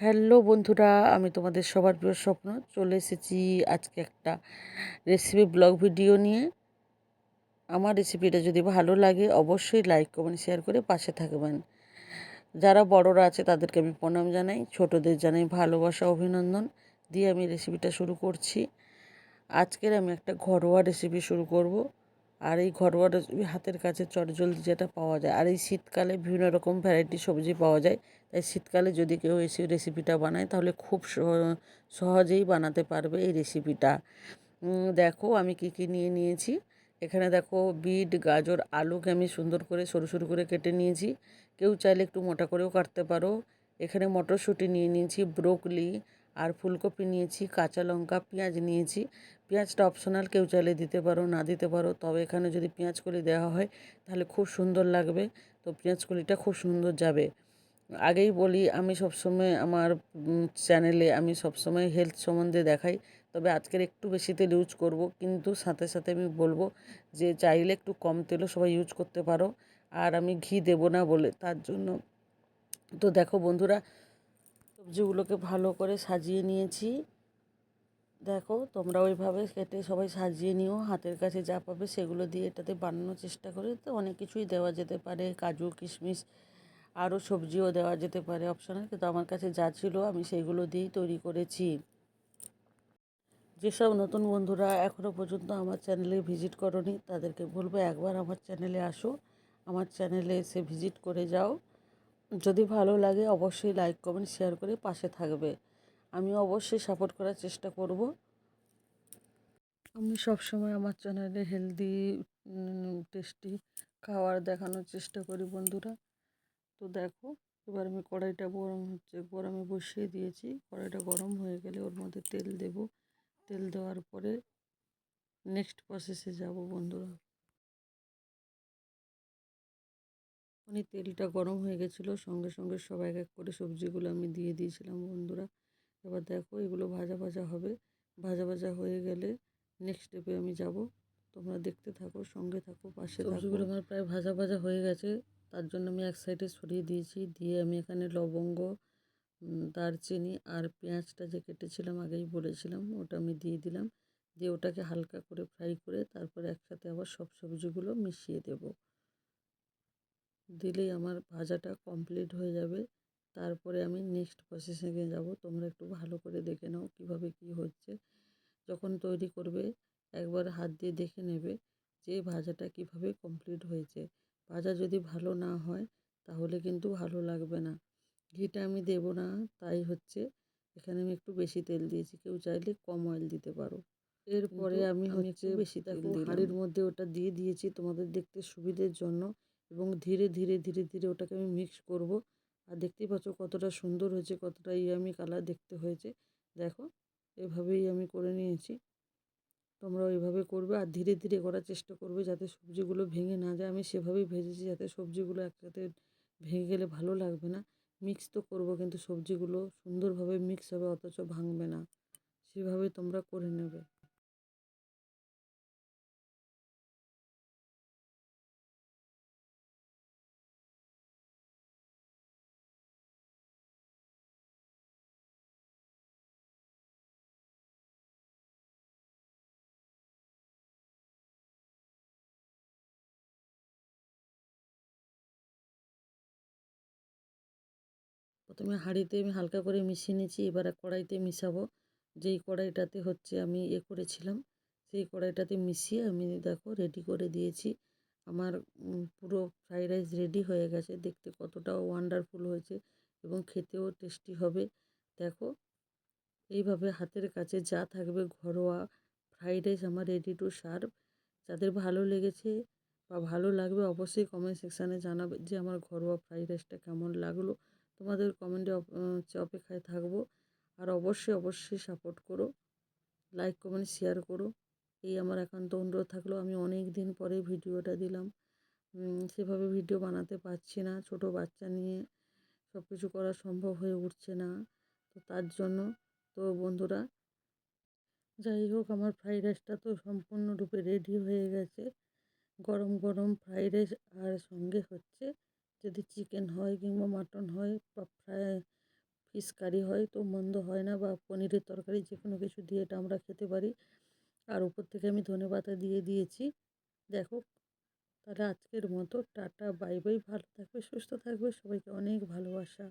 Hello বন্ধুরা, আমি তোমাদের সবার প্রিয় স্বপ্ন। চলে এসেছি আজকে একটা রেসিপি ব্লগ ভিডিও নিয়ে। আমার রেসিপিটা যদি ভালো লাগে, অবশ্যই লাইক কমেন্ট শেয়ার করে পাশে থাকবেন। যারা বড়রা আছে, তাদেরকে আমি প্রণাম জানাই। ছোটদের জানাই ভালোবাসা, অভিনন্দন। দিয়ে আমি রেসিপিটা শুরু করছি। আজকের আমি একটা ঘরোয়া রেসিপি শুরু করব। আর এই ঘরোয়া হাতের কাছে চটজলদি যেটা পাওয়া যায়। আর এই শীতকালে বিভিন্ন রকম ভ্যারাইটি সবজি পাওয়া যায়। তাই শীতকালে যদি কেউ এই রেসিপিটা বানায়, তাহলে খুব সহজেই বানাতে পারবে এই রেসিপিটা দেখো আমি কি কি নিয়ে নিয়েছি। এখানে দেখো বিট, গাজর, আলুকে আমি সুন্দর করে সরু সরু করে কেটে নিয়েছি। কেউ চাইলে একটু মোটা করেও কাটতে পারো। এখানে মটরশুঁটি নিয়ে নিয়েছি, ব্রোকলি আর ফুলকপি নিয়েছি, কাঁচা লঙ্কা, পেঁয়াজ নিয়েছি। পেঁয়াজটা অপশনাল কেউ চাইলে দিতে পারো, না দিতে পারো। তবে এখানে যদি পেঁয়াজ কলি দেওয়া হয়, তাহলে খুব সুন্দর লাগবে। তো পেঁয়াজ কলিটা খুব সুন্দর যাবে। আগেই বলি, আমি সবসময় আমার চ্যানেলে আমি সবসময় হেলথ সম্বন্ধে দেখাই। তবে আজকের একটু বেশি তেল ইউজ করব, কিন্তু সাথে সাথে আমি বলব যে, চাইলে একটু কম তেলও সবাই ইউজ করতে পারো। আর আমি ঘি দেবো না বলে, তার জন্য। তো দেখো বন্ধুরা সবজিগুলোকে ভালো করে সাজিয়ে নিয়েছি। দেখো, তোমরা ওইভাবে কেটে সবাই সাজিয়ে নিও। হাতের কাছে যা পাবে সেগুলো দিয়ে এটাতে বানানোর চেষ্টা করে তো অনেক কিছুই দেওয়া যেতে পারে। কাজু, কিশমিশ, আরও সবজিও দেওয়া যেতে পারে অপশানে কিন্তু আমার কাছে যা ছিল আমি সেইগুলো দিয়েই তৈরি করেছি। যেসব নতুন বন্ধুরা এখনও পর্যন্ত আমার চ্যানেলে ভিজিট করনি, তাদেরকে বলব একবার আমার চ্যানেলে আসো। আমার চ্যানেলে এসে ভিজিট করে যাও। যদি ভালো লাগে অবশ্যই লাইক কমেন্ট শেয়ার করে পাশে থাকবে। আমি অবশ্যই সাপোর্ট করার চেষ্টা করব। আমি সবসময় আমার চ্যানেলে হেলদি টেস্টি খাবার দেখানোর চেষ্টা করি বন্ধুরা। তো দেখো, এবার আমি কড়াইটা গরম হচ্ছে, গরমে বসিয়ে দিয়েছি। কড়াইটা গরম হয়ে গেলে ওর মধ্যে তেল দেব। তেল দেওয়ার পরে নেক্সট প্রসেসে যাব বন্ধুরা। মানে তেলটা গরম হয়ে গেছিল। সঙ্গে সঙ্গে সব এক এক করে সবজিগুলো আমি দিয়ে দিয়েছিলাম বন্ধুরা। এবার দেখো এগুলো ভাজা ভাজা হবে। ভাজা ভাজা হয়ে গেলে নেক্সট স্টেপে আমি যাব। তোমরা দেখতে থাকো, সঙ্গে থাকো, পাশে সবজিগুলো আমার প্রায় ভাজা ভাজা হয়ে গেছে। তার জন্য আমি এক সাইডে সরিয়ে দিয়েছি। দিয়ে আমি এখানে লবঙ্গ দারচিনি আর পেঁয়াজটা যে কেটেছিলাম আগেই বলেছিলাম, ওটা আমি দিয়ে দিলাম। দিয়ে ওটাকে হালকা করে ফ্রাই করে তারপরে একসাথে আবার সব সবজিগুলো মিশিয়ে দেব। দিলেই আমার ভাজাটা কমপ্লিট হয়ে যাবে। তারপরে আমি নেক্সট প্রসেসিংয়ে যাব। তোমরা একটু ভালো করে দেখে নাও কীভাবে কি হচ্ছে। যখন তৈরি করবে একবার হাত দিয়ে দেখে নেবে যে ভাজাটা কীভাবে কমপ্লিট হয়েছে। ভাজা যদি ভালো না হয় তাহলে কিন্তু ভালো লাগবে না। ঘিটা আমি দেব না তাই হচ্ছে এখানে আমি একটু বেশি তেল দিয়েছি। কেউ চাইলে কম অয়েল দিতে পারো। এরপরে আমি হচ্ছে বেশি তেল হাঁড়ির মধ্যে ওটা দিয়ে দিয়েছি তোমাদের দেখতে সুবিধের জন্য। এবং ধীরে ধীরে ধীরে ধীরে ওটাকে আমি মিক্স করব। আর দেখতেই পাচ্ছ কতটা সুন্দর হয়েছে, কতটা ইয়ামি কালার দেখতে হয়েছে। দেখো, এভাবেই আমি করে নিয়েছি। তোমরা ওইভাবে করবে আর ধীরে ধীরে করার চেষ্টা করবে যাতে সবজিগুলো ভেঙে না যায়। আমি সেভাবেই ভেজেছি যাতে সবজিগুলো একসাথে ভেঙে গেলে ভালো লাগবে না। মিক্স তো করব কিন্তু সবজিগুলো সুন্দরভাবে মিক্স হবে, অথচ ভাঙবে না। সেভাবে তোমরা করে নেবে। প্রথমে হাঁড়িতে আমি হালকা করে মিশিয়ে নিয়েছি, এবার কড়াইতে মিশাবো। যেই কড়াইটাতে হচ্ছে আমি এ করেছিলাম, সেই কড়াইটাতে মিশিয়ে আমি দেখো রেডি করে দিয়েছি। আমার পুরো ফ্রাইড রাইস রেডি হয়ে গেছে। দেখতে কতটা ওয়ান্ডারফুল হয়েছে এবং খেতেও টেস্টি হবে। দেখো, এইভাবে হাতের কাছে যা থাকবে ঘরোয়া ফ্রাইড রাইস আমার রেডি টু সার্ভ যাদের ভালো লেগেছে বা ভালো লাগবে অবশ্যই কমেন্ট সেকশানে জানাবে যে আমার ঘরোয়া ফ্রাইড রাইসটা কেমন লাগল। তোমাদের কমেন্টে হচ্ছে অপেক্ষায় থাকব। আর অবশ্যই অবশ্যই সাপোর্ট করো। লাইক কমেন্ট শেয়ার করো। এই আমার একান্ত অনুরোধ থাকল। আমি অনেক দিন পরে ভিডিওটা দিলাম। সেভাবে ভিডিও বানাতে পারছি না। ছোট বাচ্চা নিয়ে সব কিছু করা সম্ভব হয়ে উঠছে না। তো তার জন্য তো বন্ধুরা, যাই হোক, আমার ফ্রাইড রাইসটা তো সম্পূর্ণরূপে রেডি হয়ে গেছে। গরম গরম ফ্রাইড রাইস আর সঙ্গে হচ্ছে যদি চিকেন হয় কিংবা মাটন হয় বা ফ্রাই, ফিশ কারি হয় তো মন্দ হয় না বা পনিরের তরকারি যে কোনো কিছু দিয়ে এটা আমরা খেতে পারি। আর উপর থেকে আমি ধনে পাতা দিয়ে দিয়েছি। দেখো, তাহলে আজকের মতো টাটা, বাই বাই, ভালো থাকবে, সুস্থ থাকবে, সবাইকে অনেক ভালোবাসা।